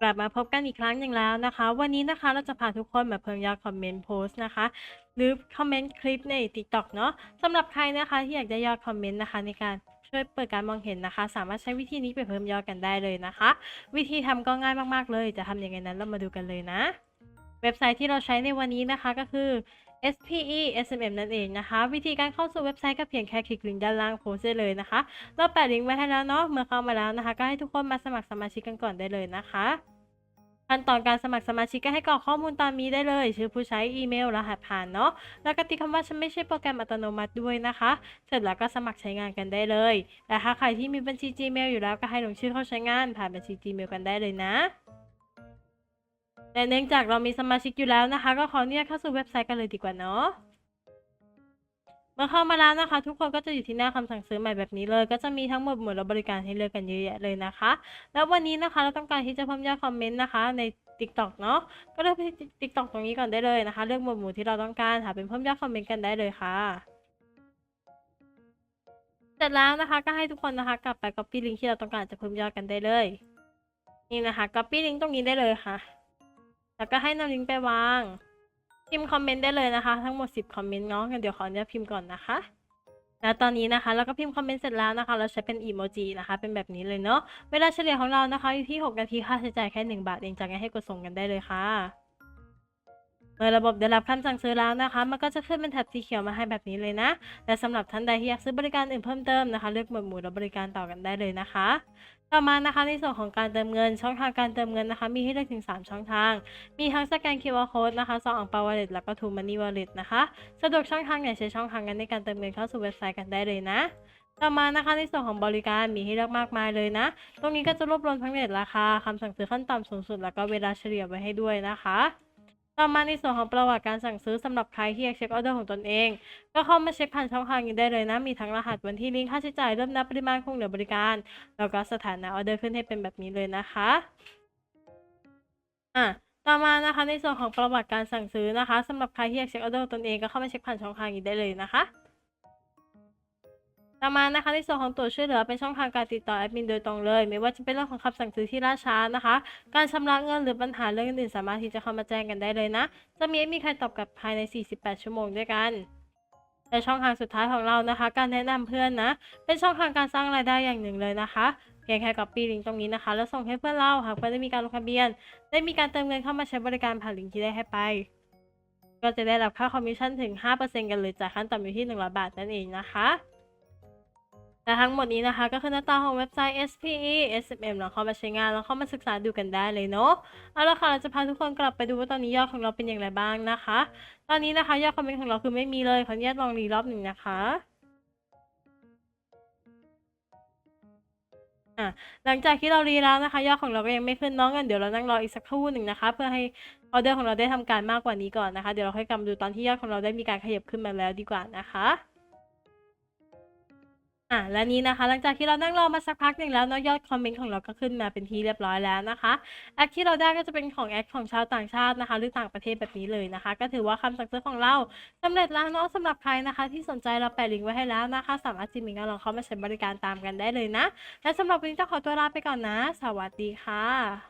กลับมาพบกันอีกครั้งหนึ่งแล้วนะคะ วันนี้นะคะเราจะพาทุกคนมาเพิ่มยอดคอมเมนต์โพสต์นะคะ หรือคอมเมนต์คลิปใน TikTok เนาะสำหรับใครนะคะที่อยากได้ยอดคอมเมนต์นะคะในการช่วยเปิดการมองเห็นนะคะ สามารถใช้วิธีนี้ไปเพิ่มยอดกันได้เลยนะคะ วิธีทำก็ง่ายมากๆเลย จะทำยังไงนั้นเรามาดูกันเลยนะ เว็บไซต์ที่เราใช้ในวันนี้นะคะก็คือ SPE SMM นั่นเองนะคะ วิธีการเข้าสู่เว็บไซต์ก็เพียงแค่คลิกลิงก์ด้านล่างโพสต์ได้เลยนะคะ เราแปะลิงก์ไว้ให้แล้วเนาะเมื่อเข้ามาแล้วนะคะ ก็ให้ทุกคนมาสมัครสมาชิกกันก่อนได้เลยนะคะขั้นตอนการสมัครสมาชิกก็ให้กรอกข้อมูลตามนี้ได้เลย ชื่อผู้ใช้อีเมลรหัสผ่านเนาะแล้วก็ติดคำว่าฉันไม่ใช่โปรแกรมอัตโนมัติด้วยนะคะ เสร็จแล้วก็สมัครใช้งานกันได้เลยและถ้าใครที่มีบัญชี Gmail อยู่แล้วก็ให้ลงชื่อเข้าใช้งานผ่านบัญชี Gmail กันได้เลยนะ แต่เนื่องจากเรามีสมาชิกอยู่แล้วนะคะ ก็ขออนุญาตเข้าสู่เว็บไซต์กันเลยดีกว่าเนาะเมื่อเข้ามาแล้วนะคะ ทุกคนก็จะอยู่ที่หน้าคำสั่งซื้อใหม่แบบนี้เลย ก็จะมีทั้งหมดหมวดและบริการให้เลือกกันเยอะแยะเลยนะคะ แล้ววันนี้นะคะเราต้องการที่จะเพิ่มยอดคอมเมนต์นะคะ ใน TikTok เนาะก็เลือกไปที่ TikTok ตรงนี้ก่อนได้เลยนะคะ เลือกหมวดหมู่ที่เราต้องการหาเป็นเพิ่มยอดคอมเมนต์กันได้เลยค่ะเสร็จแล้วนะคะก็ให้ทุกคนนะคะ กลับไป copy link ที่เราต้องการจะเพิ่มยอดกันได้เลย นี่นะคะ copy link ตรงนี้ได้เลยค่ะ แล้วก็ให้นำลิงก์ไปวาง พิมพ์คอมเมนต์ได้เลยนะคะ ทั้งหมด 10 คอมเมนต์เนาะงั้นเดี๋ยวขออนุญาตพิมพ์ก่อนนะคะแล้วตอนนี้นะคะเราก็พิมพ์คอมเมนต์เสร็จแล้วนะคะ เราใช้เป็นอีโมจินะคะ เป็นแบบนี้เลยเนาะเวลาเฉลี่ยของเรานะคะอยู่ที่ 6 นาทีค่าใช้จ่ายแค่ 1 บาทเองจากนั้นให้กดส่งกันได้เลยค่ะ เมื่อระบบได้รับคำสั่งซื้อแล้วนะคะ มันก็จะขึ้นเป็นแถบสีเขียวมาให้แบบนี้เลยนะ และสำหรับท่านใดที่อยากซื้อบริการอื่นเพิ่มเติมนะคะ เลือกหมวดหมู่และบริการต่อกันได้เลยนะคะ ต่อมานะคะในส่วนของการเติมเงินช่องทางการเติมเงินนะคะ มีให้เลือกถึง 3 ช่องทาง มีทั้งสแกน QR Code นะคะซองอ่างเปา Wallet แล้วก็ True Money Wallet นะคะสะดวกช่องทางไหนใช้ช่องทางนั้นในการเติมเงินเข้าสู่เว็บไซต์กันได้เลยนะต่อมานะคะในส่วนของบริการมีให้เลือกมากมายเลยนะ ตรงนี้ก็จะรวบรวมทั้งเรทราคาคำสั่งซื้อขั้นต่ำสูงสุด แล้วก็เวลาเฉลี่ยไว้ให้ด้วยนะคะ ต่อมาในส่วนของประวัติการสั่งซื้อสำหรับใครที่อยากเช็คออเดอร์ของตนเอง ก็เข้ามาเช็คผ่านช่องทางนี้ได้เลยนะ มีทั้งรหัสวันที่ลิงก์ค่าใช้จ่ายเริ่มนับปริมาณคงเหลือบริการ แล้วก็สถานะออเดอร์ขึ้นให้เป็นแบบนี้เลยนะคะอะต่อมานะคะในส่วนของประวัติการสั่งซื้อนะคะสำหรับใครที่อยากเช็คออเดอร์ตนเองก็เข้ามาเช็คผ่านช่องทางนี้ได้เลยนะคะ ต่อมานะคะในส่วนของตัวช่วยเหลือเป็นช่องทางการติดต่อแอดมินโดยตรงเลย ไม่ว่าจะเป็นเรื่องของคำสั่งซื้อที่ล่าช้านะคะ การชำระเงินหรือปัญหาเรื่องอื่นสามารถที่จะเข้ามาแจ้งกันได้เลยนะ จะมีมีใครตอบกลับภายใน 48 ชั่วโมงด้วยกันและช่องทางสุดท้ายของเรานะคะ การแนะนำเพื่อนนะ เป็นช่องทางการสร้างรายได้อย่างหนึ่งเลยนะคะเพียงแค่ copy ลิงก์ตรงนี้นะคะ แล้วส่งให้เพื่อนเราหากเพื่อนได้มีการลงทะเบียน ได้มีการเติมเงินเข้ามาใช้บริการผ่านลิงก์ที่ได้ให้ไป ก็จะได้รับค่าคอมมิชชั่นถึง 5%กันเลยจากขั้นต่ำอยู่ที่ 100 บาทนั่นเองนะคะ และทั้งหมดนี้นะคะก็คือหน้าตาของเว็บไซต์ SPE SMM ลองเข้ามาใช้งานแล้วเข้ามาศึกษาดูกันได้เลยเนาะเอาละค่ะเราจะพาทุกคนกลับไปดูว่าตอนนี้ยอดของเราเป็นอย่างไรบ้างนะคะ ตอนนี้นะคะยอดคอมเมนต์ของเราคือไม่มีเลยขออนุญาตลองรีรอบหนึ่งนะคะอะหลังจากที่เรารีแล้วนะคะ ยอดของเราก็ยังไม่ขึ้นน้องกันเดี๋ยวเรานั่งรออีกสักครู่หนึ่งนะคะ เพื่อให้ออเดอร์ของเราได้ทำการมากกว่านี้ก่อนนะคะ เดี๋ยวเราค่อยกลับมาดูตอนที่ยอดของเราได้มีการขยับขึ้นมาแล้วดีกว่านะคะ อะและนี้นะคะหลังจากที่เรานั่งรอมาสักพักหนึ่งแล้วเนาะยอดคอมเมนต์ของเราก็ขึ้นมาเป็นที่เรียบร้อยแล้วนะคะแอคที่เราได้ก็จะเป็นของแอคของชาวต่างชาตินะคะ หรือต่างประเทศแบบนี้เลยนะคะ ก็ถือว่าคำสั่งซื้อของเราสำเร็จแล้วเนาะสำหรับใครนะคะ ที่สนใจเราแปะลิงก์ไว้ให้แล้วนะคะ สามารถจิมมิงก็ลองเข้ามาใช้บริการตามกันได้เลยนะ และสำหรับวันนี้ต้องขอตัวลาไปก่อนนะ สวัสดีค่ะ